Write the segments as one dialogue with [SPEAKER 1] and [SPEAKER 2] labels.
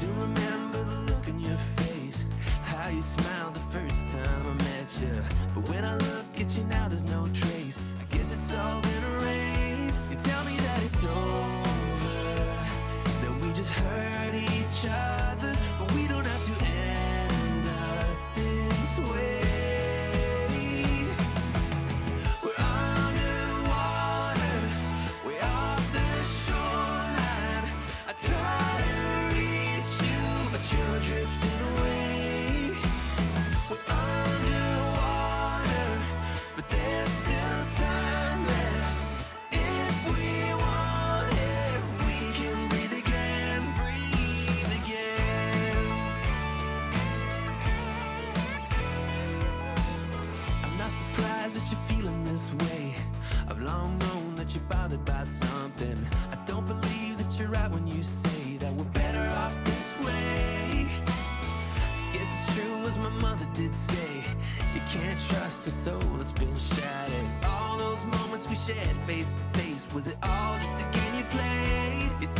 [SPEAKER 1] Still remember the look on your face, how you smiled the first time I met you. But when I look at you now, there's no trace. I guess it's all been erased. You tell me that it's over, that we just hurt each other. bothered by something. I don't believe that you're right when you say that we're better off this way. I guess it's true as my mother did say. You can't trust a soul that's been shattered. All those moments we shared face to face, was it all just a game you played? It's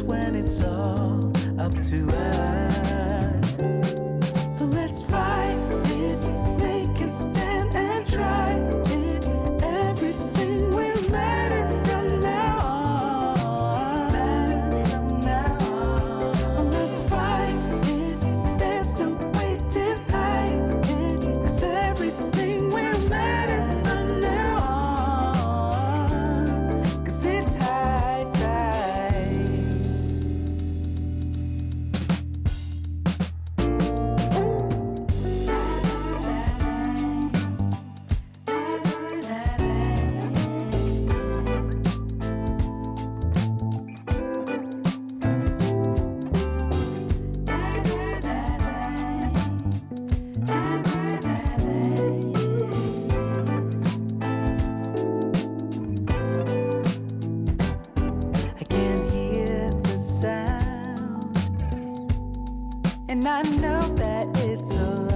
[SPEAKER 2] when it's all up to us. So let's fight it. sound. And I know that it's a